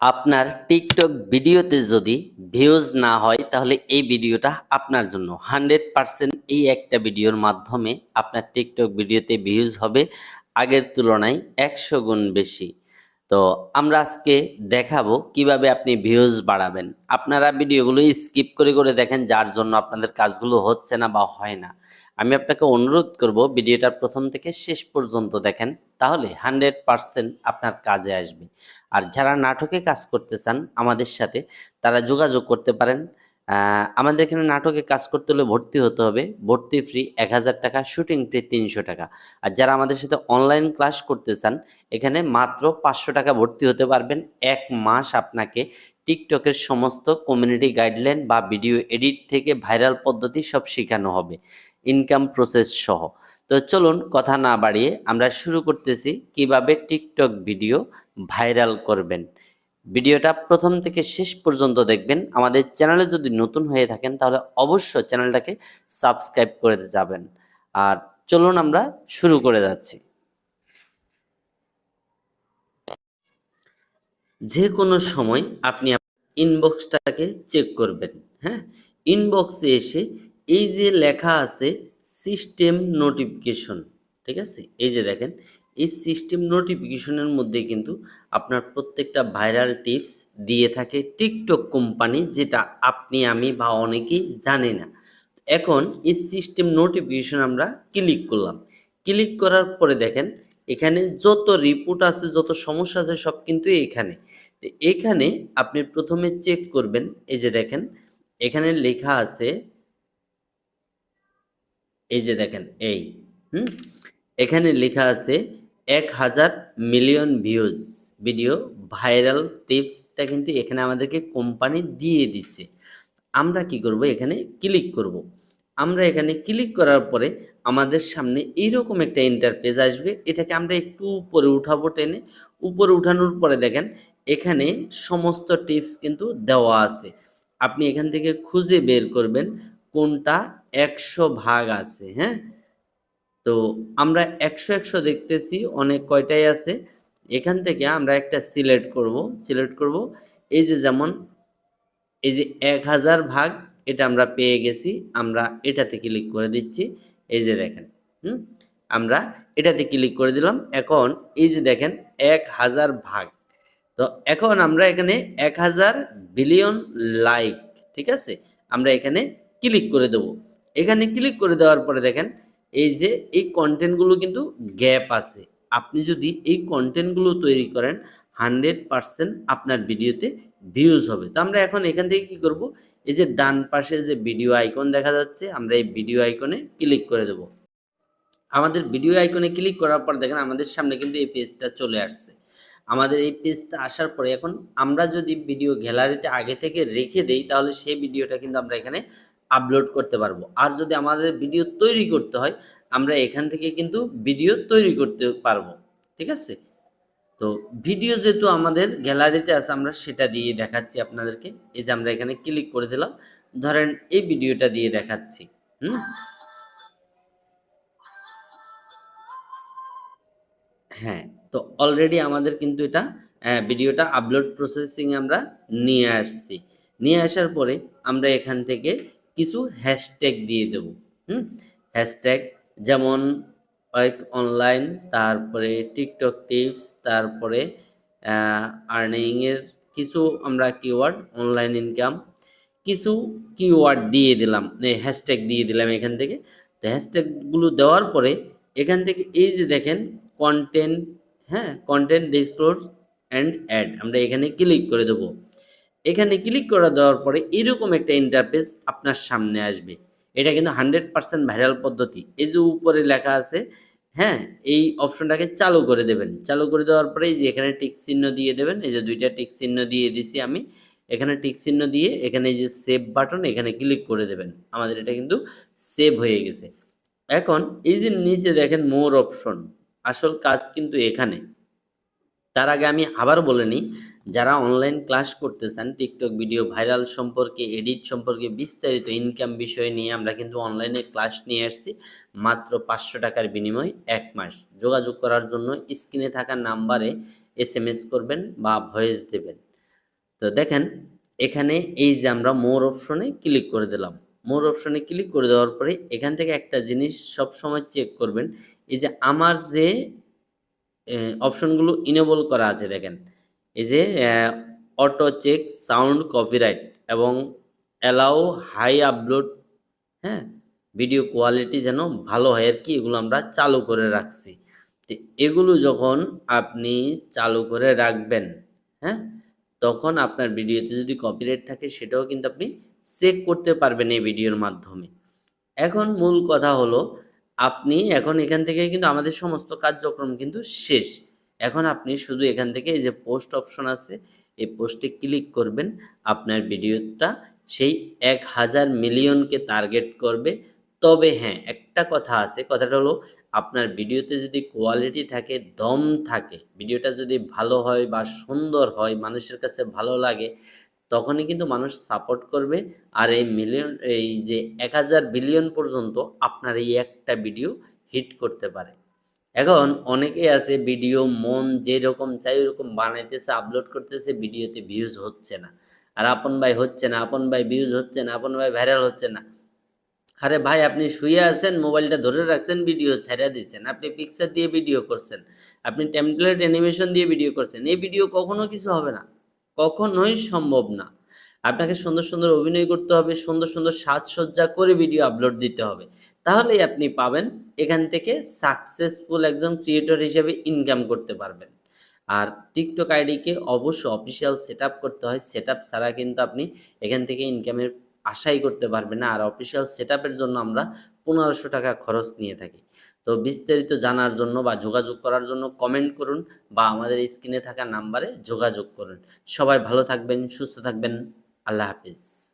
আপনার টিকটক ভিডিওতে যদি ভিউজ না হয়, তাহলে এই ভিডিওটা আপনার জন্য। হান্ড্রেড পার্সেন্ট এই একটা ভিডিওর মাধ্যমে আপনার টিকটক ভিডিওতে ভিউজ হবে, আগের তুলনায় একশো গুণ বেশি। তো আমরা আজকে দেখাবো কীভাবে আপনি ভিউজ বাড়াবেন। আপনারা ভিডিওগুলো স্কিপ করে করে দেখেন, যার জন্য আপনাদের কাজগুলো হচ্ছে না বা হয় না। আমি আপনাকে অনুরোধ করব ভিডিওটার প্রথম থেকে শেষ পর্যন্ত দেখেন, তাহলে হান্ড্রেড পারসেন্ট আপনার কাজে আসবে। আর যারা নাটকে কাজ করতে চান আমাদের সাথে, তারা যোগাযোগ করতে পারেন। আমাদের এখানে নাটকে কাজ করতে হলে ভর্তি হতে হবে। ভর্তি ফ্রি এক হাজার টাকা, শুটিং ফ্রি তিনশো টাকা। আর যারা আমাদের সাথে অনলাইন ক্লাস করতে চান, এখানে মাত্র পাঁচশো টাকা ভর্তি হতে পারবেন। এক মাস আপনাকে টিকটকের সমস্ত কমিউনিটি গাইডলাইন বা ভিডিও এডিট থেকে ভাইরাল পদ্ধতি সব শেখানো হবে। ইনকাম প্রসেস সহ। তো চলুন কথা না বাড়িয়ে আমরা শুরু করতেছি কীভাবে টিকটক ভিডিও ভাইরাল করবেন। ভিডিওটা প্রথম থেকে শেষ পর্যন্ত দেখবেন। আমাদের চ্যানেলে যদি নতুন হয়ে থাকেন তাহলে অবশ্যই চ্যানেলটাকে সাবস্ক্রাইব করে যাবেন। আর চলুন আমরা শুরু করে যাচ্ছি। যে কোনো সময় আপনি ইনবক্সটাকে চেক করবেন হ্যাঁ? ইনবক্সে এসে এই যে লেখা আছে সিস্টেম নোটিফিকেশন ঠিক আছে? এই যে দেখেন, এই সিস্টেম নোটিফিকেশনের মধ্যে কিন্তু আপনার প্রত্যেকটা ভাইরাল টিপস দিয়ে থাকে টিকটক কোম্পানি যেটা আপনি, আমি বা অনেকেই জানে না। এখন এই সিস্টেম নোটিফিকেশন আমরা ক্লিক করলাম। ক্লিক করার পরে দেখেন, এখানে যত রিপোর্ট আছে, যত সমস্যা আছে, সব কিন্তু এখানে। এখানে আপনি প্রথমে চেক করবেন, এই যে দেখেন, এখানে লেখা আছে এই যে দেখেন, এই, হুম? এখানে লেখা আছে এক হাজার মিলিয়ন ভিউজ। ভিডিও, ভাইরাল টিপসটা কিন্তু এখানে আমাদেরকে কোম্পানি দিয়ে দিচ্ছে। আমরা কি করব? এখানে ক্লিক করব। আমরা এখানে ক্লিক করার পরে আমাদের সামনে এইরকম একটা ইন্টারপেজ আসবে। এটাকে আমরা একটু উপরে উঠাবো টেনে। উপরে উঠানোর পরে দেখেন, এখানে সমস্ত টিপস কিন্তু দেওয়া আছে। আপনি এখান থেকে খুঁজে বের করবেন। কোনটা একশো ভাগ আছে হ্যাঁ? তো আমরা একশো একশো দেখতেছি, অনেক কয়টাই আছে? এখান থেকে আমরা একটা সিলেক্ট করব সিলেক্ট করব। এই যে যেমন, এই যে এক হাজার ভাগ এটা আমরা পেয়ে গেছি, আমরা এটাতে ক্লিক করে দিচ্ছি, এই যে দেখেন, হুম? আমরা এটাতে ক্লিক করে দিলাম, এখন এই যে দেখেন, এক হাজার ভাগ। তো এখন আমরা এখানে এক হাজার বিলিয়ন লাইক ঠিক আছে? আমরা এখানে ক্লিক করে দেব। এখানে ক্লিক করে দেওয়ার পরে দেখেন, এই যে এই কন্টেন্টগুলো কিন্তু গ্যাপ আছে। আপনি যদি এই কন্টেন্টগুলো তৈরি করেন হান্ড্রেড পারসেন্ট আপনার ভিডিওতে ভিউজ হবে। তো আমরা এখন এখান থেকে কি করব? এই যে ডান পাশে যে ভিডিও আইকন দেখা যাচ্ছে, আমরা এই ভিডিও আইকনে ক্লিক করে দেব। আমাদের ভিডিও আইকনে ক্লিক করার পর দেখেন, আমাদের সামনে কিন্তু এই পেজটা চলে আসছে। আমাদের এই পেজটা আসার পরে এখন আমরা যদি ভিডিও গ্যালারিতে আগে থেকে রেখে দেই, তাহলে সেই ভিডিওটা কিন্তু আমরা এখানে আপলোড করতে পারব। আর যদি আমাদের ভিডিও তৈরি করতে হয়, আমরা এখান থেকে কিন্তু ভিডিও তৈরি করতে পারব। ঠিক আছে? তো ভিডিও যেহেতু আমাদের গ্যালারিতে আছে, আমরা সেটা দিয়ে দেখাচ্ছি আপনাদেরকে। এই যে আমরা এখানে ক্লিক করে দিলাম, ধরেন এই ভিডিওটা দিয়ে দেখাচ্ছি। হুম? হ্যাঁ তো অলরেডি আমাদের কিন্তু এটা ভিডিওটা আপলোড প্রসেসিং আমরা নিয়ে আসছি। নিয়ে আসার পরে আমরা এখান থেকে কিছু হ্যাশট্যাগ দিয়ে দেব, হুম? হ্যাশট্যাগ যেমন লাইক অনলাইন তারপরে টিকটক টিপস তারপরে আর্নিংয়ের কিছু আমরা কিওয়ার্ড অনলাইন ইনকাম কিছু কিওয়ার্ড দিয়ে দিলাম হ্যাশট্যাগ দিয়ে দিলাম এখান থেকে। তো হ্যাশট্যাগুলো দেওয়ার পরে এখান থেকে এই যে দেখেন কন্টেন্ট হ্যাঁ কন্টেন্ট ডিসক্লোজ অ্যান্ড অ্যাড আমরা এখানে ক্লিক করে দেবো। এখানে ক্লিক করে দেওয়ার পরে এরকম একটা ইন্টারফেস আপনার সামনে আসবে। এটা কিন্তু হান্ড্রেড পার্সেন্ট ভাইরাল পদ্ধতি। এই যে উপরে লেখা আছে হ্যাঁ এই অপশনটাকে চালু করে দেবেন। চালু করে দেওয়ার পরে যে এখানে টিক চিহ্ন দিয়ে দেবেন, এই যে দুইটা টিক চিহ্ন দিয়ে দিছি আমি। এখানে টিক চিহ্ন দিয়ে এখানে যে সেভ বাটন এখানে ক্লিক করে দেবেন। আমাদের এটা কিন্তু সেভ হয়ে গেছে। এখন এই যে নিচে দেখেন মোর অপশন আসল কাজ কিন্তু এখানে। তার আগে আমি আবার বলে নিই যারা অনলাইন ক্লাস করতে চান টিকটক ভিডিও ভাইরাল সম্পর্কে এডিট সম্পর্কে বিস্তারিত ইনকাম বিষয় নিয়ে আমরা কিন্তু অনলাইনে ক্লাস নিয়ে আসছি, মাত্র পাঁচশো টাকার বিনিময়ে এক মাস। যোগাযোগ করার জন্য স্ক্রিনে থাকা নাম্বারে এস এম এস করবেন বা ভয়েস দেবেন। তো দেখেন, এখানে এই যে আমরা মোর অপশনে ক্লিক করে দিলাম। মোর অপশনে ক্লিক করে দেওয়ার পরে এখান থেকে একটা জিনিস সব সময় চেক করবেন, এই যে আমার যে অপশনগুলো ইনেবল করা আছে দেখেন। এই যে অটো চেক সাউন্ড কপিরাইট এবং অ্যালাউ হাই আপলোড হ্যাঁ? ভিডিও কোয়ালিটি যেন ভালো হয় আর কি, এগুলো আমরা চালু করে রাখছি। তো এগুলো যখন আপনি চালু করে রাখবেন হ্যাঁ? তখন আপনার ভিডিওতে যদি কপিরাইট থাকে, সেটাও কিন্তু আপনি চেক করতে পারবেন এই ভিডিওর মাধ্যমে। এখন মূল কথা হলো, আপনি এখন এখান থেকে কিন্তু আমাদের সমস্ত কার্যক্রম কিন্তু শেষ। এখন আপনি শুধু এখান থেকে এই যে পোস্ট অপশন আছে, এই পোস্টে ক্লিক করবেন, আপনার ভিডিওটা সেই এক হাজার মিলিয়নকে টার্গেট করবে। তবে হ্যাঁ একটা কথা আছে, কথাটা হলো আপনার ভিডিওতে যদি কোয়ালিটি থাকে, দম থাকে ভিডিওটা যদি ভালো হয় বা সুন্দর হয়, মানুষের কাছে ভালো লাগে, তখনই কিন্তু মানুষ সাপোর্ট করবে। আর এই মিলিয়ন এই যে এক হাজার বিলিয়ন পর্যন্ত আপনার এই একটা ভিডিও হিট করতে পারে। এখন অনেকেই আছে ভিডিও মন যেরকম চাই ওরকম বানাইতেছে আপলোড করতেছে ভিডিওতে ভিউজ হচ্ছে না। আর আপন ভাই হচ্ছে না, আপন ভাই ভিউজ হচ্ছে না, আপন ভাই ভাইরাল হচ্ছে না। আরে ভাই, আপনি শুয়ে আছেন, মোবাইলটা ধরে রাখছেন ভিডিও ছেড়ে দিচ্ছেন। আপনি পিকচার দিয়ে ভিডিও করছেন, আপনি টেমপ্লেট অ্যানিমেশন দিয়ে ভিডিও করছেন। এই ভিডিও কখনো কিছু হবে না, কখনোই সম্ভব না। আপনাকে সুন্দর সুন্দর অভিনয় করতে হবে, সুন্দর সুন্দর সাজসজ্জা করে ভিডিও আপলোড দিতে হবে। তাহলেই আপনি পাবেন। এখান থেকে সাকসেসফুল একজন ক্রিয়েটর হিসেবে ইনকাম করতে পারবেন। আর টিকটক আইডিকে অবশ্যই অফিসিয়াল সেট করতে হয়। সেট ছাড়া কিন্তু আপনি এখান থেকে ইনকামের আশাই করতে পারবেন না। আর অফিসিয়াল সেট জন্য আমরা পনেরোশো টাকা খরচ নিয়ে থাকি। তো বিস্তারিত জানার জন্য বা যোগাযোগ করার জন্য কমেন্ট করুন বা আমাদের স্ক্রিনে থাকা নাম্বারে যোগাযোগ করুন। সবাই ভালো থাকবেন, সুস্থ থাকবেন। আল্লাহ হাফিজ।